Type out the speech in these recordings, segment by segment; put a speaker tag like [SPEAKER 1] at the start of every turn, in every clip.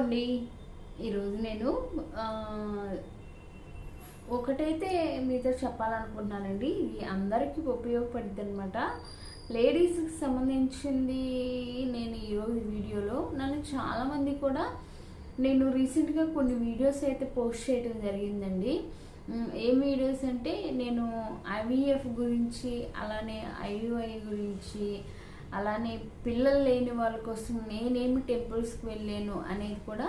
[SPEAKER 1] అండి ఈరోజు నేను ఒకటైతే మీతో చెప్పాలనుకుంటున్నానండి. ఇది అందరికీ ఉపయోగపడుతుంది అనమాట లేడీస్కి సంబంధించింది నేను ఈరోజు వీడియోలో నన్ను చాలామంది కూడా నేను రీసెంట్గా కొన్ని వీడియోస్ అయితే పోస్ట్ చేయడం జరిగిందండి. ఏం వీడియోస్ అంటే నేను ఐవీఎఫ్ గురించి అలానే ఐయుఐ గురించి అలానే పిల్లలు లేని వాళ్ళ కోసం నేనేమి టెంపుల్స్కి వెళ్ళాను అనేది కూడా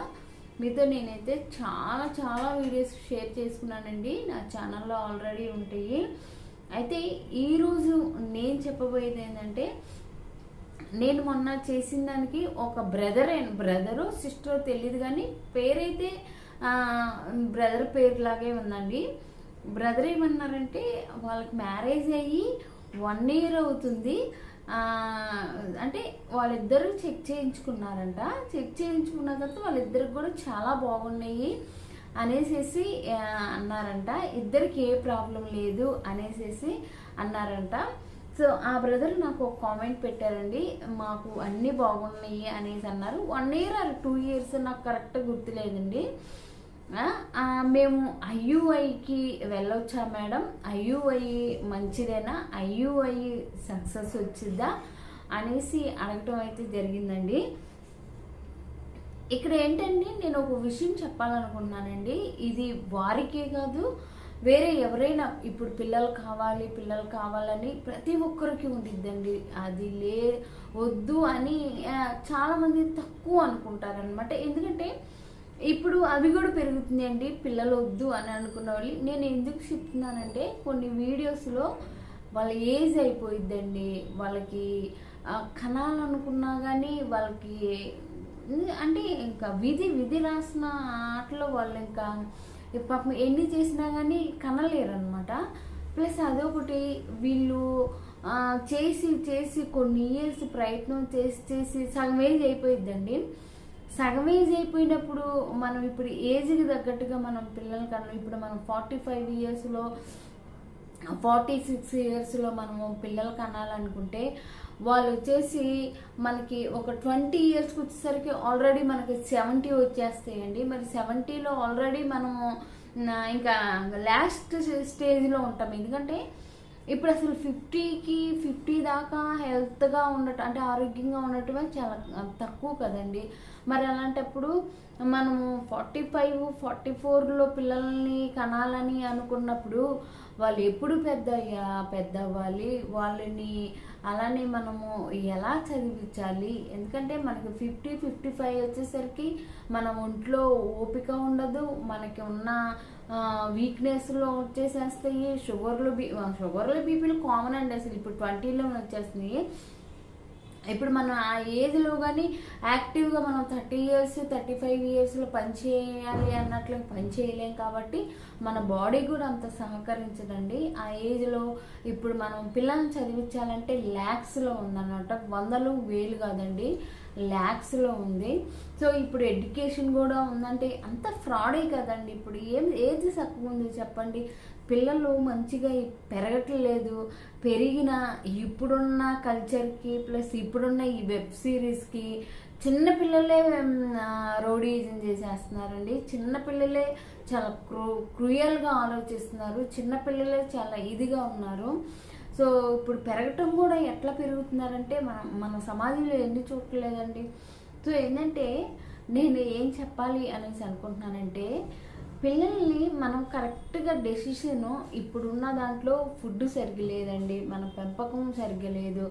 [SPEAKER 1] మీతో నేనైతే చాలా చాలా వీడియోస్ షేర్ చేసుకున్నానండి. నా ఛానల్లో ఆల్రెడీ ఉంటాయి. అయితే ఈరోజు నేను చెప్పబోయేది ఏంటంటే నేను మొన్న చేసిన దానికి ఒక బ్రదర్ బ్రదరు సిస్టర్ తెలియదు కానీ పేరైతే బ్రదర్ పేరు లాగే ఉందండి. బ్రదర్ ఏమన్నారంటే వాళ్ళకి మ్యారేజ్ అయ్యి వన్ ఇయర్ అవుతుంది. అంటే వాళ్ళిద్దరూ చెక్ చేయించుకున్నారంట. చెక్ చేయించుకున్న తర్వాత వాళ్ళిద్దరికి కూడా చాలా బాగున్నాయి అనేసేసి అన్నారంట. ఇద్దరికి ఏ ప్రాబ్లం లేదు అనేసేసి అన్నారంట. సో ఆ బ్రదర్ నాకు ఒక కామెంట్ పెట్టారండి. మాకు అన్నీ బాగున్నాయి అనేసి అన్నారు. One year or two years నాకు కరెక్ట్గా గుర్తులేదండి. మేము ఐయుఐకి వెళ్ళొచ్చా మేడం? ఐయుఐ మంచిదేనా? ఐయుఐ సక్సెస్ వచ్చిద్దా అనేసి అడగటం అయితే జరిగిందండి. ఇక్కడ ఏంటండి? నేను ఒక విషయం చెప్పాలనుకుంటున్నానండి. ఇది వారికే కాదు వేరే ఎవరైనా ఇప్పుడు పిల్లలు కావాలి పిల్లలు కావాలని ప్రతి ఒక్కరికి ఉండిద్దండి. అది లే వద్దు అని చాలామంది తక్కువ అనుకుంటారనమాట ఎందుకంటే ఇప్పుడు అవి కూడా పెరుగుతున్నాయండి పిల్లలు వద్దు అని అనుకున్న వాళ్ళు. నేను ఎందుకు చెప్తున్నానంటే కొన్ని వీడియోస్లో వాళ్ళ ఏజ్ అయిపోయిద్దండి. వాళ్ళకి ఆ, కనాలనుకున్నా కానీ వాళ్ళకి అంటే ఇంకా విధి విధి రాసిన ఆటలో వాళ్ళు ఇంకా పాపం ఎన్ని చేసినా కానీ కనలేరు అనమాట ప్లస్ అదొకటి వీళ్ళు చేసి చేసి కొన్ని ఇయర్స్ ప్రయత్నం చేసి చేసి సగం ఏజ్ అయిపోయిద్దండి. సగం ఏజ్ అయిపోయినప్పుడు మనం ఇప్పుడు ఏజ్కి తగ్గట్టుగా మనం పిల్లలు కన్నా ఇప్పుడు మనం ఫార్టీ ఫైవ్ ఇయర్స్లో ఫార్టీ సిక్స్ ఇయర్స్లో మనము పిల్లలు కనాలనుకుంటే వాళ్ళు వచ్చేసి మనకి ఒక ట్వంటీ ఇయర్స్కి వచ్చేసరికి ఆల్రెడీ మనకి సెవెంటీ వచ్చేస్తాయండి. మరి సెవెంటీలో ఆల్రెడీ మనము ఇంకా లాస్ట్ స్టేజ్లో ఉంటాం. ఎందుకంటే ఇప్పుడు అసలు ఫిఫ్టీకి ఫిఫ్టీ దాకా హెల్త్గా ఉండటం అంటే ఆరోగ్యంగా ఉండటమే చాలా తక్కువ కదండి. మరి అలాంటప్పుడు మనము ఫార్టీ ఫైవ్ ఫార్టీ ఫోర్లో పిల్లల్ని కనాలని అనుకున్నప్పుడు వాళ్ళు ఎప్పుడు పెద్ద పెద్ద అవ్వాలి వాళ్ళని అలానే మనము ఎలా చదివించాలి? ఎందుకంటే మనకి ఫిఫ్టీ ఫిఫ్టీ ఫైవ్ వచ్చేసరికి మన ఒంట్లో ఓపిక ఉండదు. మనకి ఉన్న వీక్నెస్లో వచ్చేసేస్తాయి. షుగర్లు బీ షుగర్లు బీపీలు కామన్ అండి అసలు. ఇప్పుడు ట్వంటీలో వచ్చేస్తున్నాయి. ఇప్పుడు మనం ఆ ఏజ్లో కానీ యాక్టివ్గా మనం థర్టీ ఇయర్స్ థర్టీ ఫైవ్ ఇయర్స్లో పని చేయాలి అన్నట్లు పని చేయలేం కాబట్టి మన బాడీ కూడా అంత సహకరించదండి. ఆ ఏజ్లో ఇప్పుడు మనం పిల్లల్ని చదివించాలంటే ల్యాక్స్లో ఉందన్నమాట. వందలు వేలు కాదండి. ల్యాక్స్లో ఉంది. సో ఇప్పుడు ఎడ్యుకేషన్ కూడా ఉందంటే అంత ఫ్రాడే కదండి ఇప్పుడు. ఏం ఏది తక్కువ ఉంది చెప్పండి? పిల్లలు మంచిగా పెరగట్లేదు. పెరిగిన ఇప్పుడున్న కల్చర్కి ప్లస్ ఇప్పుడున్న ఈ వెబ్ సిరీస్కి చిన్నపిల్లలే రౌడీజం చేసేస్తున్నారండి. చిన్నపిల్లలే చాలా క్రూ క్రూయల్గా ఆలోచిస్తున్నారు. చిన్నపిల్లలే చాలా ఇదిగా ఉన్నారు. సో ఇప్పుడు పెరగటం కూడా ఎట్లా పెరుగుతున్నారంటే మన మన సమాజంలో ఎన్ని చూడలేదండి సో ఏంటంటే నేను ఏం చెప్పాలి అనేసి అనుకుంటున్నానంటే పిల్లల్ని మనం కరెక్ట్గా డెసిషన్ ఇప్పుడున్న దాంట్లో ఫుడ్ సరిగ్గా లేదండి మన పెంపకం సరిగ్గా లేదు.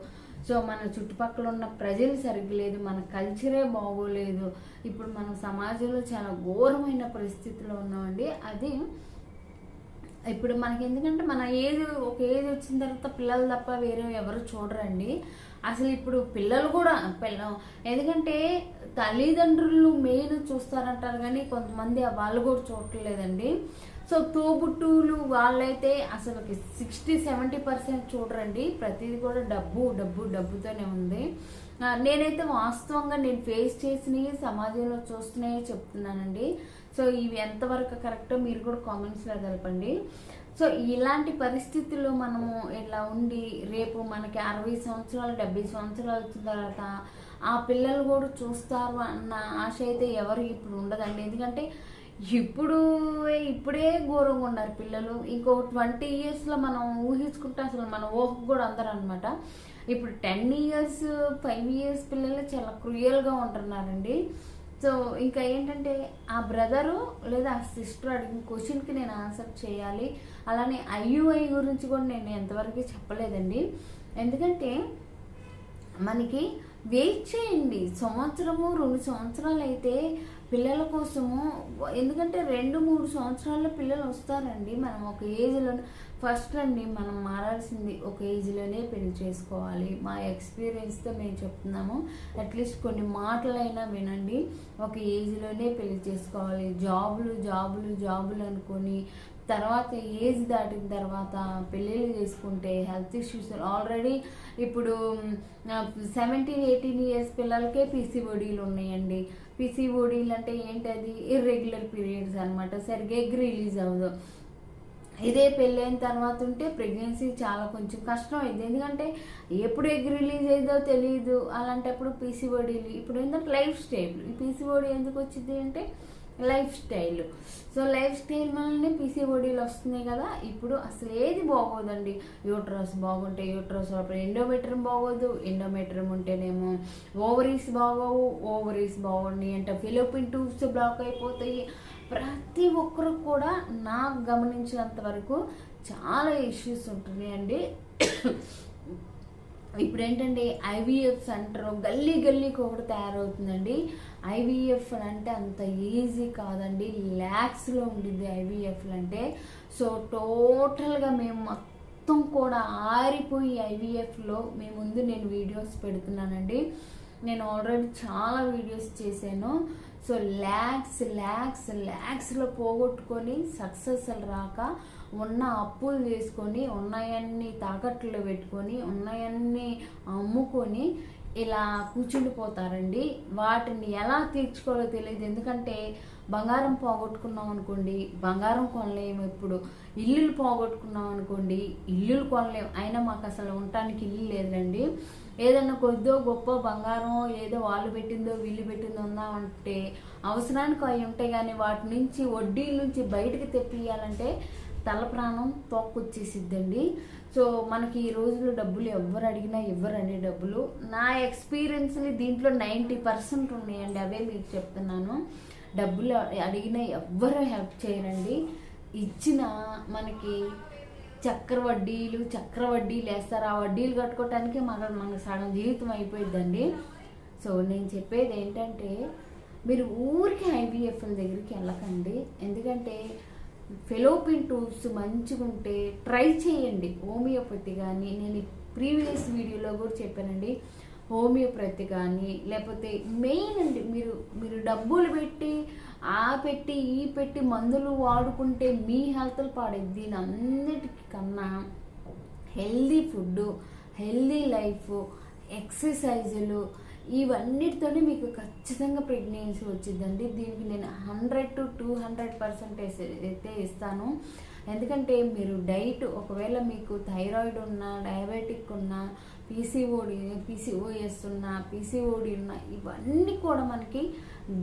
[SPEAKER 1] సో మన చుట్టుపక్కల ఉన్న ప్రజలు సరిగ్గా లేదు మన కల్చరే బాగోలేదు. ఇప్పుడు మన సమాజంలో చాలా ఘోరమైన పరిస్థితిలో ఉన్నామండి. అది ఇప్పుడు మనకి ఎందుకంటే మన ఏజ్ ఒక ఏజ్ వచ్చిన తర్వాత పిల్లలు తప్ప వేరే ఎవరు చూడరండి. అసలు ఇప్పుడు పిల్లలు కూడా పిల్ల ఎందుకంటే తల్లిదండ్రులు మెయిన్ చూస్తారంటారు కానీ కొంతమంది వాళ్ళు కూడా చూడట్లేదండి. సో తోబుట్టువులు వాళ్ళైతే అసలు సిక్స్టీ సెవెంటీ పర్సెంట్ చూడరండి. ప్రతిదీ కూడా డబ్బు డబ్బు డబ్బుతోనే ఉంది. నేనైతే వాస్తవంగా నేను ఫేస్ చేసినవి సమాజంలో చూస్తున్నాయి చెప్తున్నానండి. సో ఇవి ఎంతవరకు కరెక్టో మీరు కూడా కామెంట్స్లో తెలపండి. సో ఇలాంటి పరిస్థితుల్లో మనము ఇలా ఉండి రేపు మనకి అరవై సంవత్సరాలు డెబ్బై సంవత్సరాలు వచ్చిన తర్వాత ఆ పిల్లలు కూడా చూస్తారు అన్న ఆశ అయితే ఎవరు ఇప్పుడు ఉండదండి. ఎందుకంటే ఇప్పుడు ఇప్పుడే ఘోరంగా ఉన్నారు పిల్లలు. ఇంకో ట్వంటీ ఇయర్స్లో మనం ఊహించుకుంటే అసలు మన ఊహకు కూడా అందరు అనమాట ఇప్పుడు టెన్ ఇయర్స్ ఫైవ్ ఇయర్స్ పిల్లలు చాలా క్రూయల్గా ఉంటున్నారండి. సో ఇంకా ఏంటంటే ఆ బ్రదరు లేదా ఆ సిస్టర్ అడిగిన క్వశ్చన్కి నేను ఆన్సర్ చేయాలి. అలానే ఐయుఐ గురించి కూడా నేను ఎంతవరకు చెప్పలేదండి. ఎందుకంటే మనకి వెయిట్ చేయండి. సంవత్సరము రెండు సంవత్సరాలు అయితే పిల్లల కోసము ఎందుకంటే రెండు మూడు సంవత్సరాల్లో పిల్లలు వస్తారండి. మనం ఒక ఏజ్లో ఫస్ట్ అండి మనం మారాల్సింది ఒక ఏజ్లోనే పెళ్ళి చేసుకోవాలి. మా ఎక్స్పీరియన్స్తో మేము చెప్తున్నాము అట్లీస్ట్ కొన్ని మాటలైనా వినండి. ఒక ఏజ్లోనే పెళ్ళి చేసుకోవాలి. జాబులు జాబులు జాబులు అనుకొని తర్వాత ఏజ్ దాటిన తర్వాత పెళ్ళిళ్ళు చేసుకుంటే హెల్త్ ఇష్యూస్ ఆల్రెడీ ఇప్పుడు సెవెంటీన్ ఎయిటీన్ ఇయర్స్ పిల్లలకే పీసీఓడీలు ఉన్నాయండి. పీసీఓడీలు అంటే ఏంటది? ఇర్రెగ్యులర్ పీరియడ్స్ అనమాట సరిగ్గా ఎగ్ రిలీజ్ అవ్వదు. ఇదే పెళ్ళైన తర్వాత ఉంటే ప్రెగ్నెన్సీ చాలా కొంచెం కష్టం అయింది. ఎందుకంటే ఎప్పుడు ఎగ్ రిలీజ్ అయిందో తెలియదు అలాంటప్పుడు పీసీఓడీలు ఇప్పుడు ఏంటంటే లైఫ్ స్టైల్ ఈ పీసీఓడీ ఎందుకు వచ్చింది అంటే lifestyle so lifestyle వల్లనే పీసీఓడీలు వస్తున్నాయి కదా. ఇప్పుడు అసలు ఏది బాగోదండి? యూట్రస్ బాగుంటే యూట్రస్ లోపల ఎండోమెట్రియం బాగోదు. ఎండోమెట్రియం ఉంటేనేమో ఓవరీస్ బాగోవు. ఓవరీస్ బాగుండి అంటే ఫిలోపిన్ ట్యూబ్స్ బ్లాక్ అయిపోతాయి. ప్రతి ఒక్కరు కూడా నాకు గమనించినంత వరకు చాలా ఇష్యూస్ ఉంటున్నాయండి. ఇప్పుడు ఏంటంటే ఐవీఎఫ్ అంటారు గల్లీ గల్లీకి ఒకటి తయారవుతుందండి. ఐవీఎఫ్ అంటే అంత ఈజీ కాదండి ల్యాక్స్లో ఉండిద్ది ఐవీఎఫ్లు అంటే. సో టోటల్గా మేము మొత్తం కూడా ఆరిపోయి ఐవీఎఫ్లో మేము ముందు నేను వీడియోస్ పెడుతున్నానండి. నేను ఆల్రెడీ చాలా వీడియోస్ చేశాను. సో ల్యాక్స్ ల్యాక్స్ ల్యాక్స్లో పోగొట్టుకొని సక్సెస్ రాక ఉన్న అప్పులు తీసుకొని ఉన్నాయన్ని తాకట్లు పెట్టుకొని ఉన్నాయన్ని అమ్ముకొని ఇలా కూర్చుండిపోతారండి. వాటిని ఎలా తీర్చుకోవాలో తెలియదు. ఎందుకంటే బంగారం పోగొట్టుకున్నాం అనుకోండి బంగారం కొనలేము ఇప్పుడు ఇల్లులు పోగొట్టుకున్నాం అనుకోండి ఇల్లులు కొనలేము. అయినా మాకు అసలు ఉండటానికి ఇల్లు లేదండి ఏదన్నా కొద్దో గొప్ప బంగారం ఏదో వాళ్ళు పెట్టిందో వీళ్ళు పెట్టిందో ఉందామంటే అవసరానికి అవి ఉంటాయి. కానీ వాటి నుంచి వడ్డీల నుంచి బయటకు తెప్పియాలంటే తల ప్రాణం తోక్కొచ్చేసిద్దండి. సో మనకి ఈ రోజుల్లో డబ్బులు ఎవరు అడిగినా ఇవ్వరండి డబ్బులు. నా ఎక్స్పీరియన్స్ని దీంట్లో నైంటీ పర్సెంట్ ఉన్నాయండి అవే మీకు చెప్తున్నాను. డబ్బులు అడిగినా ఎవ్వరూ హెల్ప్ చేయరండి. ఇచ్చిన మనకి చక్ర వడ్డీలు చక్ర వడ్డీలు వేస్తారు. ఆ వడ్డీలు కట్టుకోవటానికి మన మన సగం జీవితం అయిపోయిందండి సో నేను చెప్పేది ఏంటంటే మీరు ఊరికి ఐవీఎఫ్ల దగ్గరికి వెళ్ళకండి. ఎందుకంటే ఫెలోపిన్ టూల్స్ మంచిగా ఉంటే ట్రై చేయండి. హోమియోపతి కానీ నేను ప్రీవియస్ వీడియోలో కూడా చెప్పానండి. హోమియోపతి కానీ లేకపోతే మెయిన్ అండి మీరు మీరు డబ్బులు పెట్టి ఆ పెట్టి ఈ పెట్టి మందులు వాడుకుంటే మీ హెల్త్లు పాడేది దీని అన్నిటికన్నా హెల్దీ ఫుడ్ హెల్దీ లైఫ్ ఎక్సర్సైజులు ఇవన్నిటితోనే మీకు ఖచ్చితంగా ప్రెగ్నెన్సీ వచ్చిందండి దీనికి నేను hundred to two hundred percentage అయితే ఇస్తాను. ఎందుకంటే మీరు డైట్ ఒకవేళ మీకు థైరాయిడ్ ఉన్నా డయాబెటిక్ ఉన్నా పీసీఓడి పీసీఓఎస్ ఉన్న పీసీఓడి ఉన్న ఇవన్నీ కూడా మనకి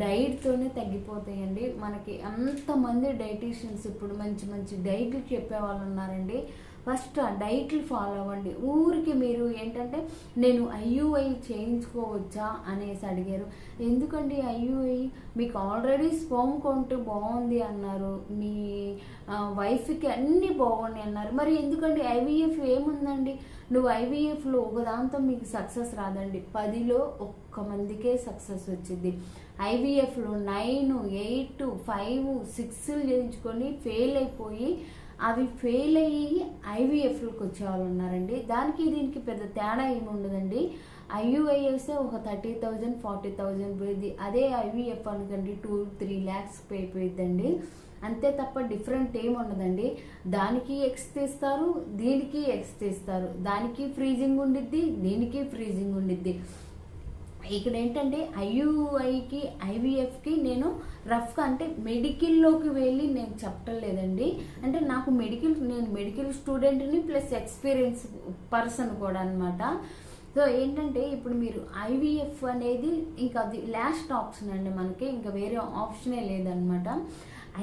[SPEAKER 1] డైట్తోనే తగ్గిపోతాయండి. మనకి అంతమంది డైటీషియన్స్ ఇప్పుడు మంచి మంచి డైట్లు చెప్పే వాళ్ళు ఉన్నారండి ఫస్ట్ ఆ డైట్లు ఫాలో అవ్వండి. ఊరికి మీరు ఏంటంటే నేను ఐయుఐ చేయించుకోవచ్చా? అనేసి అడిగారు. ఎందుకండి ఐయుఐ మీకు ఆల్రెడీ స్పోమ్ కౌంట్ బాగుంది అన్నారు. మీ వైఫ్కి అన్నీ బాగున్నాయి అన్నారు. మరి ఎందుకండి ఐవీఎఫ్ ఏముందండి? నువ్వు ఐవీఎఫ్లో ఒకదాంతో మీకు సక్సెస్ రాదండి. పదిలో ఒక్క మందికే సక్సెస్ వచ్చింది ఐవీఎఫ్లో నైన్ ఎయిట్ ఫైవ్ సిక్స్ చేయించుకొని ఫెయిల్ అయిపోయి అవి ఫెయిల్ అయ్యి ఐవీఎఫ్లకు వచ్చే వాళ్ళు ఉన్నారండి. దానికి దీనికి పెద్ద తేడా ఏమి ఉండదండి. ఐయుఐ ఒక థర్టీ థౌజండ్ ఫార్టీ థౌజండ్ పోయింది అదే ఐవీఎఫ్ అనుకోండి టూ త్రీ ల్యాక్స్ పే పోయిద్దండి. అంతే తప్ప డిఫరెంట్ ఏం ఉండదండి. దానికి ఎక్స్ తీస్తారు దీనికి ఎక్స్ తీస్తారు. దానికి ఫ్రీజింగ్ ఉండిద్ది దీనికి ఫ్రీజింగ్ ఉండిద్ది. ఇక్కడ ఏంటంటే ఐయుఐకి ఐవీఎఫ్కి నేను రఫ్గా అంటే మెడికల్లోకి వెళ్ళి నేను చెప్పటం లేదండి. అంటే నాకు మెడికల్ నేను మెడికల్ స్టూడెంట్ని ప్లస్ ఎక్స్పీరియన్స్ పర్సన్ కూడా అనమాట సో ఏంటంటే ఇప్పుడు మీరు ఐవీఎఫ్ అనేది ఇంకా అది లాస్ట్ ఆప్షన్ అండి మనకి ఇంకా వేరే ఆప్షనే లేదనమాట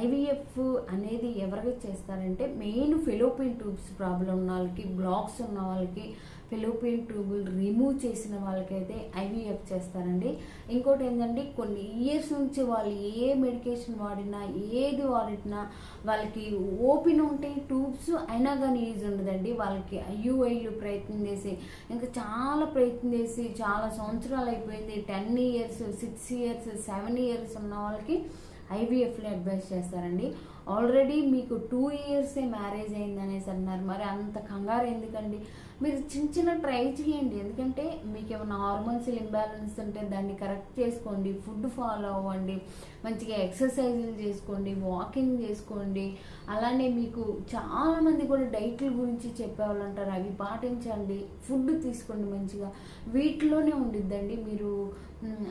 [SPEAKER 1] ఐవీఎఫ్ అనేది ఎవరికి చేస్తారంటే మెయిన్ ఫిలోపిన్ ట్యూబ్స్ ప్రాబ్లం ఉన్న వాళ్ళకి బ్లాక్స్ ఉన్న వాళ్ళకి ఫెలోపిన్ ట్యూబులు రిమూవ్ చేసిన వాళ్ళకైతే ఐవీఎఫ్ చేస్తారండి. ఇంకోటి ఏంటంటే కొన్ని ఇయర్స్ నుంచి వాళ్ళు ఏ మెడికేషన్ వాడినా ఏది వాడినా వాళ్ళకి ఓపెన్ ఉంటే ట్యూబ్స్ అయినా కానీ యూజ్ ఉండదండి. వాళ్ళకి ఐయుఐలు ప్రయత్నం చేసి ఇంకా చాలా ప్రయత్నం చేసి చాలా సంవత్సరాలు అయిపోయింది. Ten years six years seven years ఉన్న వాళ్ళకి ఐవీఎఫ్లో అడ్వైస్ చేస్తారండి. ఆల్రెడీ మీకు టూ ఇయర్సే మ్యారేజ్ అయింది అనేసి అన్నారు. మరి అంత కంగారు ఎందుకండి? మీరు చిన్న చిన్న ట్రై చేయండి. ఎందుకంటే మీకు ఏమైనా హార్మోన్స్ ఇంబ్యాలెన్స్ ఉంటే దాన్ని కరెక్ట్ చేసుకోండి. ఫుడ్ ఫాలో అవ్వండి. మంచిగా ఎక్సర్సైజులు చేసుకోండి. వాకింగ్ చేసుకోండి. అలానే మీకు చాలామంది కూడా డైట్ల గురించి చెప్పేవాళ్ళు అంటారు. అవి పాటించండి. ఫుడ్ తీసుకోండి మంచిగా. వీటిలోనే ఉండిద్దండి. మీరు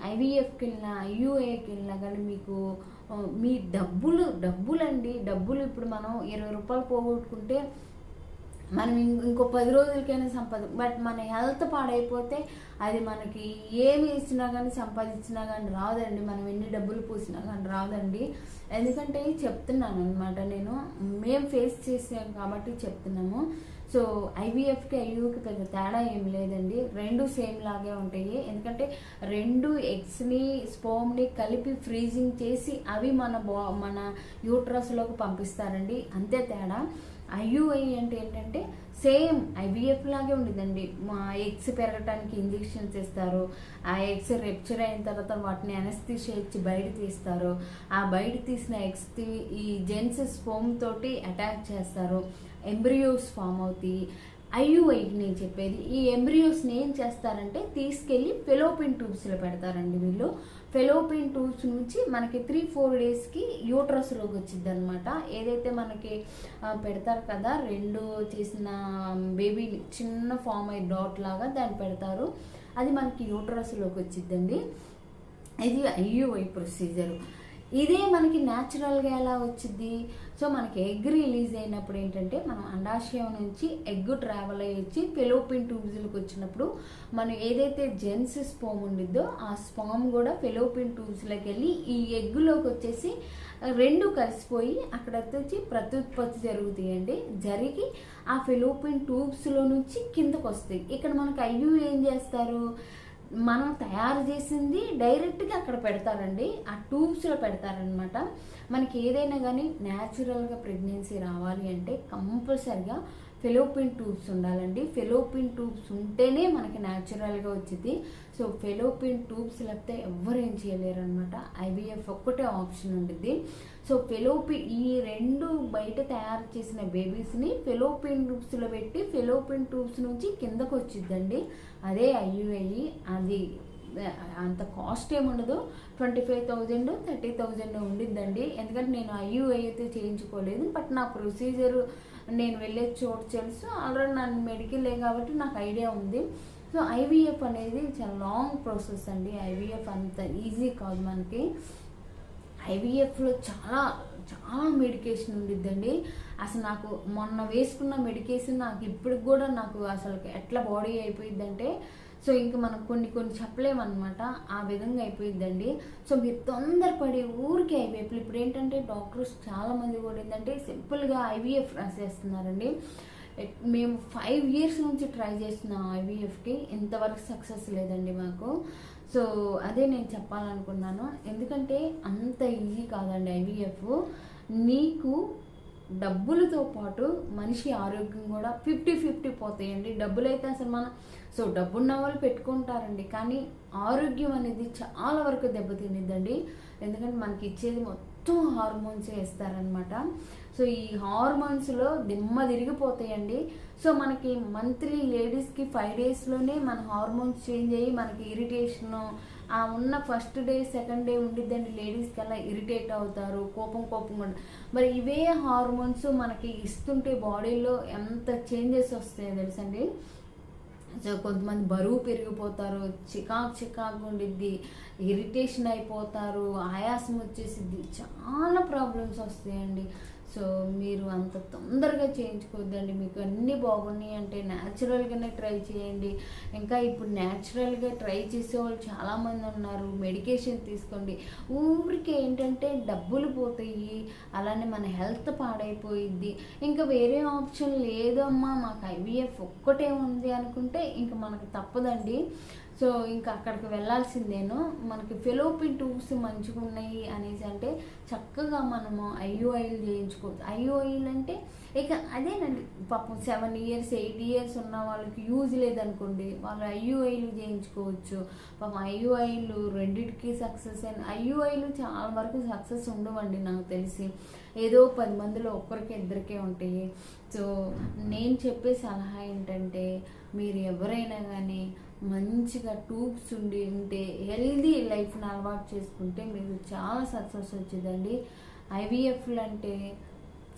[SPEAKER 1] ఐవీఎఫ్కి వెళ్ళినా ఐయుఏకి వెళ్ళినా కానీ మీకు మీ డబ్బులు డబ్బులండి. డబ్బులు ఇప్పుడు మనం ఇరవై రూపాయలు పోగొట్టుకుంటే మనం ఇంకో పది రోజులకైనా సంపాది బట్ మన హెల్త్ పాడైపోతే అది మనకి ఏమి ఇచ్చినా కానీ సంపాదించినా కానీ రాదండి. మనం ఎన్ని డబ్బులు పూసినా కానీ రాదండి. ఎందుకంటే చెప్తున్నాను అనమాట నేను. మేము ఫేస్ చేసాం కాబట్టి చెప్తున్నాము. సో ఐవీఎఫ్కి ఐయూకి పెద్ద తేడా ఏం లేదండి. రెండు సేమ్ లాగే ఉంటాయి. ఎందుకంటే రెండు ఎగ్స్ని స్పోమ్ని కలిపి ఫ్రీజింగ్ చేసి అవి మన బా మన యూట్రస్లోకి పంపిస్తారండి. అంతే తేడా. ఐయుఐ అంటే ఏంటంటే సేమ్ ఐవీఎఫ్ లాగే ఉండదండి మా ఎగ్స్ పెరగటానికి ఇంజెక్షన్స్ ఇస్తారు ఆ ఎగ్స్ రెప్చర్ అయిన తర్వాత వాటిని అనస్థిషియా ఇచ్చి బయట తీస్తారు. ఆ బయట తీసిన ఎగ్స్ ఈ జెంట్స్ స్పోమ్ తోటి అటాక్ చేస్తారు. ఎంబ్రియోస్ ఫామ్ అవుతాయి ఐయుఐ నేను చెప్పేది. ఈ ఎంబ్రియోస్ని ఏం చేస్తారంటే తీసుకెళ్ళి ఫెలోపిన్ ట్యూబ్స్లో పెడతారండి వీళ్ళు. ఫెలోపిన్ ట్యూబ్స్ నుంచి మనకి త్రీ ఫోర్ డేస్కి యూట్రస్లోకి వచ్చింది అనమాట ఏదైతే మనకి పెడతారు కదా రెండు చేసిన బేబీ చిన్న ఫామ్ అయ్యే డాట్ లాగా దాన్ని పెడతారు. అది మనకి యూట్రస్లోకి వచ్చిద్దండి ఇది ఐయుఐ ప్రొసీజర్ ఇదే మనకి న్యాచురల్గా ఎలా వచ్చింది సో మనకి ఎగ్ రిలీజ్ అయినప్పుడు ఏంటంటే మనం అండాశయం నుంచి ఎగ్ ట్రావెల్ అయ్యి వచ్చి ఫెలోపిన్ ట్యూబ్స్లకు వచ్చినప్పుడు మనం ఏదైతే జెన్స్ స్పామ్ ఉండిద్దో ఆ స్పామ్ కూడా ఫెలోపిన్ ట్యూబ్స్లోకి వెళ్ళి ఈ ఎగ్గులోకి వచ్చేసి రెండు కలిసిపోయి అక్కడ వచ్చి ప్రత్యుత్పత్తి జరుగుతాయండి జరిగి ఆ ఫెలోపిన్ ట్యూబ్స్లో నుంచి కిందకు వస్తాయి ఇక్కడ మనకి అయ్యూ ఏం చేస్తారు? మనం తయారు చేసింది డైరెక్ట్గా అక్కడ పెడతారండి. ఆ ట్యూబ్స్లో పెడతారనమాట మనకి ఏదైనా కానీ న్యాచురల్గా ప్రెగ్నెన్సీ రావాలి అంటే కంపల్సరిగా ఫెలోపిన్ ట్యూబ్స్ ఉండాలండి. ఫెలోపిన్ ట్యూబ్స్ ఉంటేనే మనకి న్యాచురల్గా వచ్చింది. సో ఫెలోపిన్ ట్యూబ్స్ లేకపోతే ఎవ్వరు ఏం చేయలేరు అనమాట ఐవీఎఫ్ ఒక్కటే ఆప్షన్ ఉండిద్ది. సో ఫెలోపి ఈ రెండు బయట తయారు చేసిన బేబీస్ని ఫెలోపిన్ ట్యూబ్స్లో పెట్టి ఫెలోపిన్ ట్యూబ్స్ నుంచి కిందకు వచ్చిద్దండి. అదే ఐయుఐ అది అంత కాస్ట్ ఏముండదు twenty five thousand thirty thousand ఉండిద్దండి. ఎందుకంటే నేను ఐయుఐ అయితే చేయించుకోలేదు. బట్ నా ప్రొసీజర్ నేను వెళ్ళే చోటు తెలుసు. ఆల్రెడీ నన్ను మెడికలే కాబట్టి నాకు ఐడియా ఉంది. సో ఐవీఎఫ్ అనేది చాలా లాంగ్ ప్రాసెస్ అండి. ఐవీఎఫ్ అంత ఈజీ కాదు మనకి. ఐవీఎఫ్లో చాలా చాలా మెడికేషన్ ఉండిద్దండి. అసలు నాకు మొన్న వేసుకున్న మెడికేషన్ నాకు ఇప్పటికి కూడా నాకు అసలు ఎట్లా బాడీ అయిపోయిందంటే సో ఇంకా మనం కొన్ని కొన్ని చెప్పలేమన్నమాట. ఆ విధంగా అయిపోయిందండి సో మీరు తొందరపడి ఊరికే ఐవీఎఫ్లు ఇప్పుడు ఏంటంటే డాక్టర్స్ చాలామంది కూడా ఏంటంటే సింపుల్గా ఐవీఎఫ్ రాసేస్తున్నారండి. మేము ఫైవ్ ఇయర్స్ నుంచి ట్రై చేస్తున్నాం ఐవీఎఫ్కి. ఇంతవరకు సక్సెస్ లేదండి మాకు. సో అదే నేను చెప్పాలనుకున్నాను. ఎందుకంటే అంత ఈజీ కాదండి ఐవీఎఫ్. నీకు డబ్బులతో పాటు మనిషి ఆరోగ్యం కూడా ఫిఫ్టీ ఫిఫ్టీ పోతాయండి. డబ్బులు అయితే అసలు మనం సో డబ్బున్న వాళ్ళు పెట్టుకుంటారండి. కానీ ఆరోగ్యం అనేది చాలా వరకు దెబ్బతినిద్దండి. ఎందుకంటే మనకి ఇచ్చేది మొత్తం హార్మోన్సే ఇస్తారనమాట సో ఈ హార్మోన్స్లో దిమ్మ తిరిగిపోతాయండి. సో మనకి మంత్లీ లేడీస్కి ఫైవ్ డేస్లోనే మన హార్మోన్స్ చేంజ్ అయ్యి మనకి ఇరిటేషను ఆ ఉన్న ఫస్ట్ డే సెకండ్ డే ఉండిద్దండి లేడీస్కి అలా ఇరిటేట్ అవుతారు కోపం కోపం మరి ఇవే హార్మోన్స్ మనకి ఇస్తుంటే బాడీలో ఎంత చేంజెస్ వస్తాయో తెలుసండి? సో కొంతమంది బరువు పెరిగిపోతారు చికాకు చికాకు ఉండిద్ది ఇరిటేషన్ అయిపోతారు ఆయాసం వచ్చేసిద్ది చాలా ప్రాబ్లమ్స్ వస్తాయండి. సో మీరు అంత తొందరగా చేయించుకోవద్దండి. మీకు అన్నీ బాగున్నాయి అంటే న్యాచురల్గానే ట్రై చేయండి. ఇంకా ఇప్పుడు న్యాచురల్గా ట్రై చేసే వాళ్ళు చాలామంది ఉన్నారు. మెడికేషన్ తీసుకోండి. ఊరికి ఏంటంటే డబ్బులు పోతాయి. అలానే మన హెల్త్ పాడైపోయిద్ది. ఇంకా వేరే ఆప్షన్ లేదమ్మా. మాకు ఐవీఎఫ్ ఒక్కటే ఉంది అనుకుంటే ఇంకా మనకు తప్పదండి. సో ఇంకా అక్కడికి వెళ్ళాల్సిందేను మనకి ఫెలోపిన్ టూబ్స్ మంచిగా ఉన్నాయి అనేసి అంటే చక్కగా మనము ఐఓఐలు చేయించుకోవచ్చు. ఐఓఐలు అంటే ఇక అదేనండి పాపం సెవెన్ ఇయర్స్ ఎయిట్ ఇయర్స్ ఉన్న వాళ్ళకి యూజ్ లేదనుకోండి వాళ్ళు ఐయుఐలు చేయించుకోవచ్చు. పాపం ఐయుఐలు రెండింటికి సక్సెస్ అయిన ఐయుఐలు చాలా వరకు సక్సెస్ ఉండవండి నాకు తెలిసి. ఏదో పది మందిలో ఒక్కరికి ఇద్దరికే ఉంటాయి. సో నేను చెప్పే సలహా ఏంటంటే మీరు ఎవరైనా కానీ మంచిగా ట్యూబ్స్ ఉండి ఉంటే హెల్దీ లైఫ్ని అలవాటు చేసుకుంటే మీకు చాలా సక్సెస్ వచ్చేదండి. ఐవీఎఫ్లు అంటే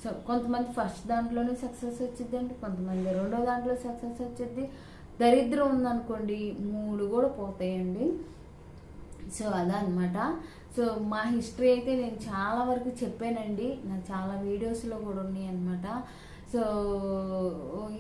[SPEAKER 1] సో కొంతమంది ఫస్ట్ దాంట్లోనే సక్సెస్ వచ్చిందండి కొంతమంది రెండో దాంట్లో సక్సెస్ వచ్చింది దరిద్రం ఉందనుకోండి మూడు కూడా పోతాయండి. సో అదనమాట సో మా హిస్టరీ అయితే నేను చాలా వరకు చెప్పానండి. నా చాలా వీడియోస్లో కూడా ఉన్నాయి అనమాట సో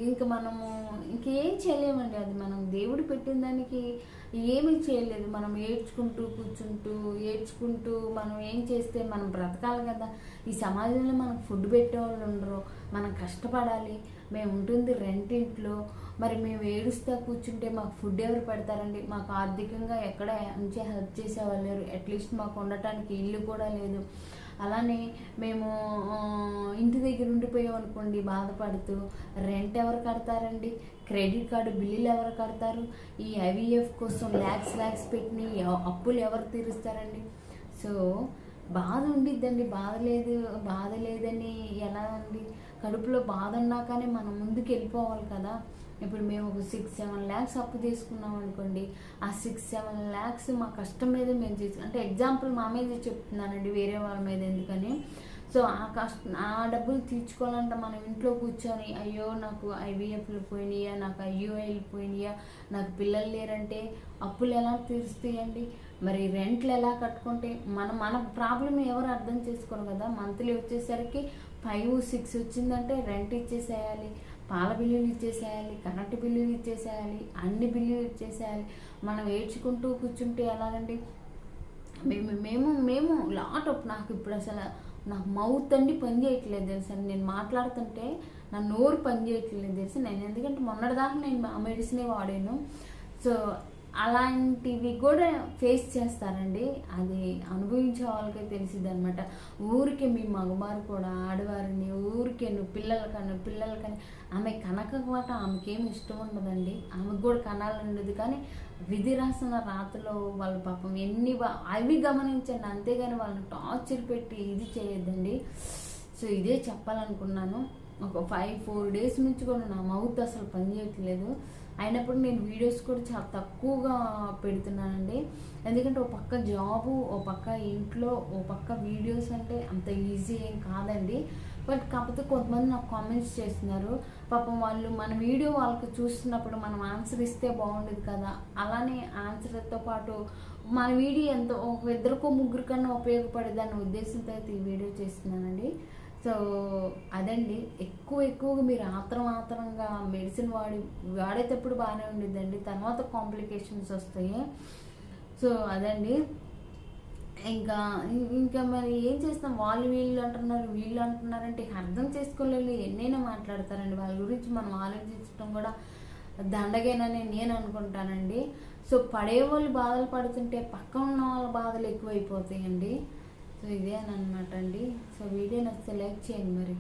[SPEAKER 1] ఇంకా మనము ఇంకేం చేయలేమండి. అది మనం దేవుడు పెట్టిన దానికి ఏమీ చేయలేదు. మనం ఏడ్చుకుంటూ కూర్చుంటూ ఏడ్చుకుంటూ మనం ఏం చేస్తే మనం బ్రతకాలి కదా. ఈ సమాజంలో మనకు ఫుడ్ పెట్టే వాళ్ళు ఉండరు. మనం కష్టపడాలి. మేము ఉంటుంది రెంట్ ఇంట్లో మరి మేము ఏడుస్తా కూర్చుంటే మాకు ఫుడ్ ఎవరు పెడతారండి? మాకు ఆర్థికంగా ఎక్కడ మంచి హెల్ప్ చేసేవాళ్ళు లేరు. అట్లీస్ట్ మాకు ఉండటానికి ఇల్లు కూడా లేదు. అలానే మేము ఇంటి దగ్గర ఉండిపోయాం అనుకోండి బాధపడుతూ రెంట్ ఎవరు కడతారండి? క్రెడిట్ కార్డు బిల్లులు ఎవరు కడతారు? ఈ ఐవీఎఫ్ కోసం ల్యాక్స్ ల్యాక్స్ పెట్టిన అప్పులు ఎవరు తీరుస్తారండి? సో బాధ ఉండిద్దండి. బాధ లేదు బాధ లేదని ఎలా అండి? కడుపులో బాధ ఉన్నాకనే మనం ముందుకు వెళ్ళిపోవాలి కదా. ఇప్పుడు మేము ఒక సిక్స్ సెవెన్ ల్యాక్స్ అప్పు తీసుకున్నాం అనుకోండి ఆ సిక్స్ సెవెన్ ల్యాక్స్ మా కష్టం మీద మేము తీసుకు అంటే ఎగ్జాంపుల్ మా మీద చెప్తున్నానండి వేరే వాళ్ళ మీద ఎందుకని. సో ఆ కష్ట ఆ డబ్బులు తీర్చుకోవాలంటే మనం ఇంట్లో కూర్చొని అయ్యో నాకు ఐవీఎఫ్లు పోయినాయా నాకు ఐయూఐలు పోయినాయా నాకు పిల్లలు లేరంటే అప్పులు ఎలా తీరుస్తాయండి? మరి రెంట్లు ఎలా కట్టుకుంటే మన మన ప్రాబ్లం ఎవరు అర్థం చేసుకోరు కదా మంత్లీ వచ్చేసరికి ఫైవ్ సిక్స్ వచ్చిందంటే రెంట్ ఇచ్చేసేయాలి. పాల బిల్లులు ఇచ్చేసేయాలి కరెంటు బిల్లులు ఇచ్చేసేయాలి అన్ని బిల్లులు ఇచ్చేసేయాలి. మనం ఏడ్చుకుంటూ కూర్చుంటే ఎలాగండి? మేము మేము మేము లాట్ ఆఫ్ నాకు ఇప్పుడు అసలు నా మౌత్ అండి పని చేయట్లేదు తెలుసా? నేను మాట్లాడుతుంటే నా నోరు పని చేయట్లేదు తెలుసు? నేను ఎందుకంటే మొన్నటిదాకా నేను ఆ మెడిసినే వాడాను. సో అలాంటివి కూడా ఫేస్ చేస్తారండి. అది అనుభవించే వాళ్ళకే తెలిసింది అనమాట ఊరికే మీ మగవారు కూడా ఆడవారిని ఊరికే నువ్వు పిల్లలకన్నా పిల్లలకని ఆమె కనక మాట ఆమెకేమి ఇష్టం ఉండదండి. ఆమెకు కూడా కనాలని ఉండదు కానీ విధి రాసిన రాతలో వాళ్ళ పాపం ఎన్ని అవి గమనించండి. అంతేగాని వాళ్ళని టార్చర్ పెట్టి ఇది చేయొద్దండి. సో ఇదే చెప్పాలనుకున్నాను. ఒక ఫైవ్ ఫోర్ డేస్ నుంచి కూడా నా మౌత్ అసలు పనిచేయట్లేదు. అయినప్పుడు నేను వీడియోస్ కూడా చాలా తక్కువగా పెడుతున్నానండి. ఎందుకంటే ఓ పక్క జాబు ఓ పక్క ఇంట్లో ఓ పక్క వీడియోస్ అంటే అంత ఈజీ ఏం కాదండి. బట్ కాకపోతే కొంతమంది నాకు కామెంట్స్ చేస్తున్నారు. పాపం వాళ్ళు మన వీడియో వాళ్ళకి చూస్తున్నప్పుడు మనం ఆన్సర్ ఇస్తే బాగుండేది కదా. అలానే ఆన్సర్తో పాటు మన వీడియో ఎంతో ఒక ఇద్దరికో ముగ్గురు కన్నా ఉపయోగపడేది ఉద్దేశంతో అయితే ఈ వీడియో చేస్తున్నానండి. సో అదండి. ఎక్కువ ఎక్కువగా మీరు ఆత్రం ఆత్రంగా మెడిసిన్ వాడి వాడేటప్పుడు బాగానే ఉండిద్దండి. తర్వాత కాంప్లికేషన్స్ వస్తాయి. సో అదండి. ఇంకా ఇంకా మరి ఏం చేస్తాం? వాళ్ళు వీళ్ళు అంటున్నారు వీళ్ళు అంటున్నారంటే అర్థం చేసుకోలేదు ఎన్నైనా మాట్లాడతారండి. వాళ్ళ గురించి మనం ఆలోచించడం కూడా దండగేనని నేను అనుకుంటానండి. సో పడేవాళ్ళు బాధలు పడుతుంటే పక్కన ఉన్న వాళ్ళ బాధలు ఎక్కువైపోతాయండి. సో ఇదేనమాట అండి. సో వీడియో నచ్చితే లైక్ చేయండి మరి.